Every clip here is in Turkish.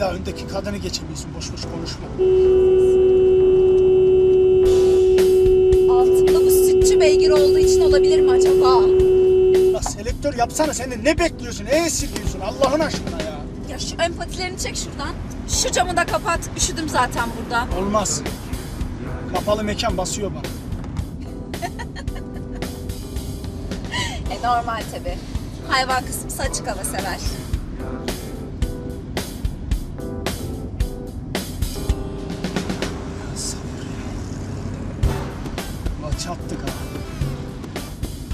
Sen daha öndeki kadını geçemiyorsun. Boş boş konuşma. Altında bu sütçü beygir olduğu için olabilir mi acaba? La selektör yapsana. Sen de ne bekliyorsun? Ne esirgiyorsun Allah'ın aşkına ya. Ya şu empatilerini çek şuradan. Şu camı da kapat. Üşüdüm zaten burada. Olmaz. Kapalı mekan basıyor bana. E normal tabi. Hayvan kısmı açık hava sever. Çattık ha.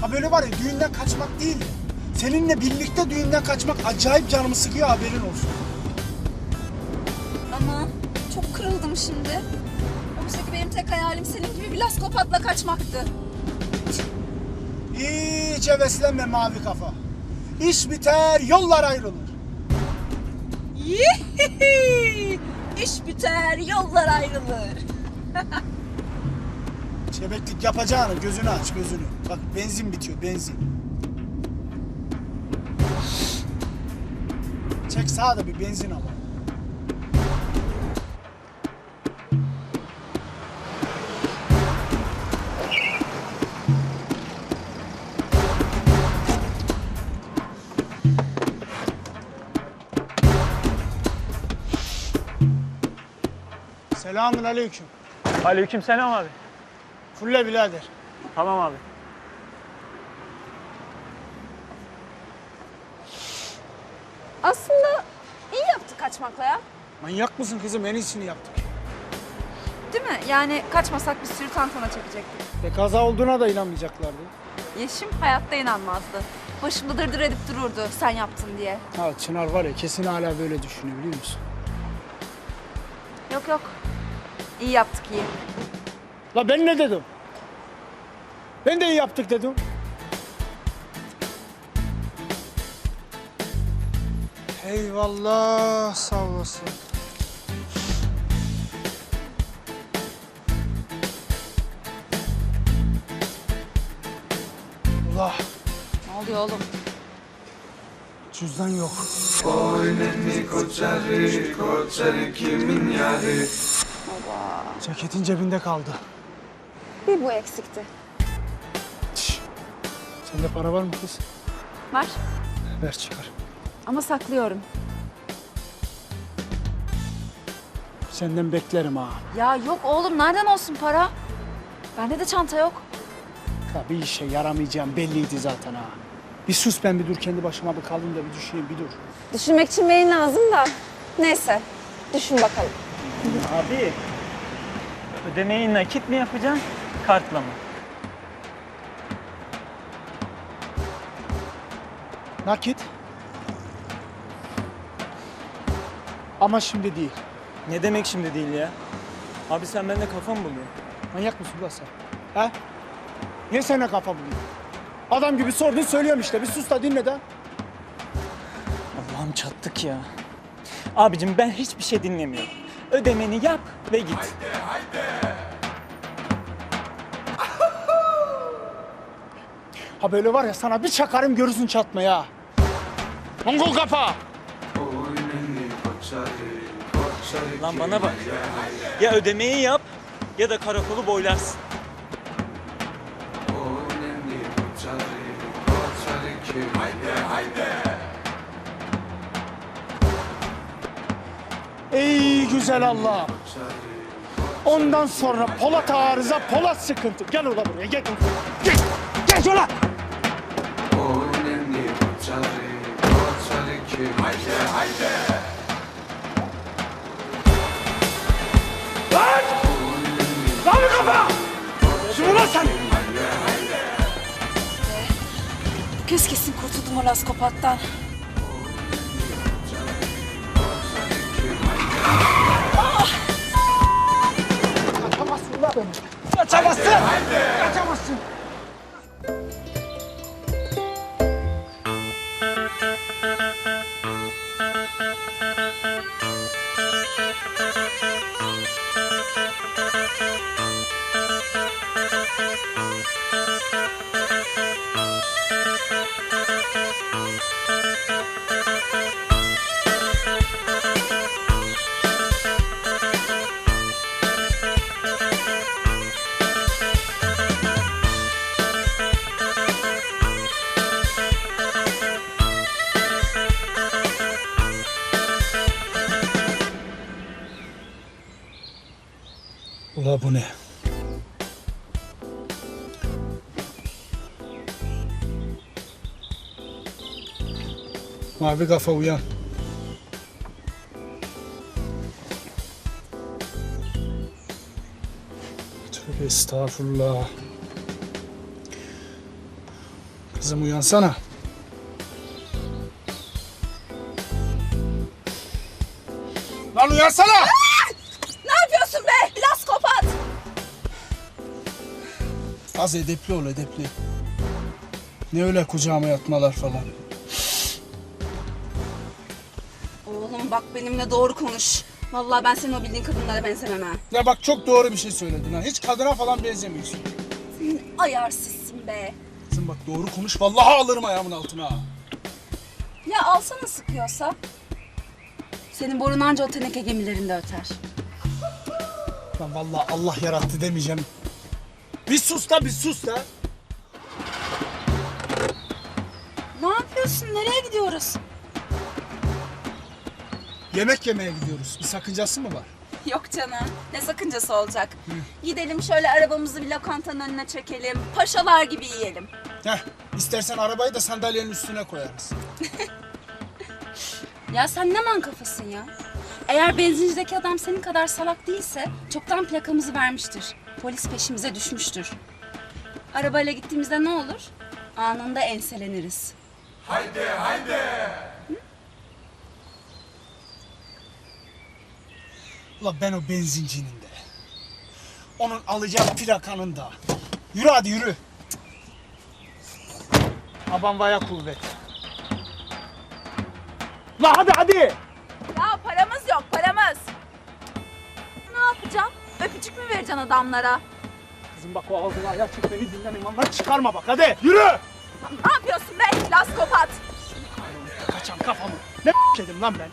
Ha böyle var ya düğünden kaçmak değil de seninle birlikte düğünden kaçmak acayip canımı sıkıyor haberin olsun. Ama çok kırıldım şimdi. Oysa ki benim tek hayalim senin gibi bir laskopatla kaçmaktı. Hiç heveslenme mavi kafa. İş biter, yollar ayrılır. Yihihi! İş biter, yollar ayrılır. Çebeklik yapacağını gözünü aç gözünü. Bak benzin bitiyor benzin. Çek sağa da bir benzin al. Selamun aleyküm. Aleykümselam abi. Fulle birader. Tamam abi. Aslında iyi yaptık kaçmakla ya. Manyak mısın kızım? En iyisini yaptık. Değil mi? Yani kaçmasak bir sürü tantana çekecektik. Ve kaza olduğuna da inanmayacaklardı. Yeşim hayatta inanmazdı. Başımda dırdır edip dururdu sen yaptın diye. Ha Çınar var ya kesin hala böyle düşünüyor biliyor musun? Yok yok. İyi yaptık iyi. La ben ne dedim? Ben de iyi yaptık dedim. Eyvallah sağ olasın. Ula Ne oluyor oğlum? cüzdan yok. Ceketin cebinde kaldı. Bir bu eksikti. Sende para var mı kız? Var. Ver çıkar. Ama saklıyorum. Senden beklerim ha. Ya yok oğlum nereden olsun para? Bende de çanta yok. Ya bir işe yaramayacağım belliydi zaten ha. Bir sus ben bir dur kendi başıma bir kalayım da bir düşüneyim bir dur. Düşünmek için beyin lazım da. Neyse. Düşün bakalım. Abi. Ödemeyi nakit mi yapacaksın? Kartla mı? Nakit. Ama şimdi değil. Ne demek şimdi değil ya? Abi sen bende kafa mı buluyorsun? Manyak mısın lan sen? He? Niye sana kafa buluyor? Adam gibi sordun söylüyorum işte. Bir sus da dinle de. Allah'ım çattık ya. Abicim ben hiçbir şey dinlemiyorum. Ödemeni yap ve git. Ha böyle var ya sana bir çakarım görürsün çatmayı ha. Mongol kafa. Lan bana bak. Ya ödemeyi yap ya da karakolu boylarsın. Ey güzel Allah. Ondan sonra Polat arıza, Polat sıkıntı. Gel ola buraya, gel. Gel, gel şuna. Lan! Lan bu kafa! Şunu lan sen! Kız kesin kurtuldum o laskopattan. Kaçamazsın lan beni. Kaçamazsın! Kaçamazsın! Abone. Mavi kafa uyan. Tövbe estağfurullah. Kızım uyansana. Lan uyansana! Az edepli ol edepli. Ne öyle kucağıma yatmalar falan. Oğlum bak benimle doğru konuş. Vallahi ben senin o bildiğin kadınlara benzemem ha. Ya bak çok doğru bir şey söyledin ha. Hiç kadına falan benzemiyorsun. Ayarsızsın be. Kızım bak doğru konuş vallahi alırım ayağımın altına ha. Ya alsana sıkıyorsa. Senin borun anca o teneke gemilerinde öter. Lan vallahi Allah yarattı demeyeceğim. Bir sus da bir sus da. Ne yapıyorsun? Nereye gidiyoruz? Yemek yemeye gidiyoruz. Bir sakıncası mı var? Yok canım. Ne sakıncası olacak? Gidelim şöyle arabamızı bir lokantanın önüne çekelim. Paşalar gibi yiyelim. Heh, istersen arabayı da sandalyenin üstüne koyarız. Ya sen ne man kafasın ya? Eğer benzincideki adam senin kadar salak değilse çoktan plakamızı vermiştir. Polis peşimize düşmüştür. Arabayla gittiğimizde ne olur? Anında enseleniriz. Ulan ben o benzincinin de. Onun alacağı plakanın da. Yürü hadi yürü. Aban vaya kuvvet. La hadi hadi. Ya paramız yok paramız. Ne yapacağım? Öpücük mü vereceksin adamlara? Kızım bak o ağzını ayağa çık beni dinlen imandan çıkarma bak hadi. Yürü. Ne yapıyorsun be laskopat? Kaçan kafamı. Ne dedim lan ben?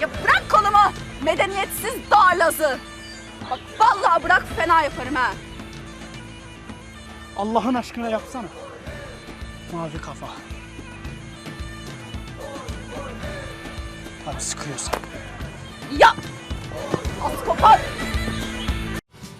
Ya bırak kolumu. Medeniyetsiz darlazı. Bak vallahi bırak fena yaparım ha. Allah'ın aşkına yapsana. Mavi kafa. Hadi sıkıyorsan. Ya laskopat.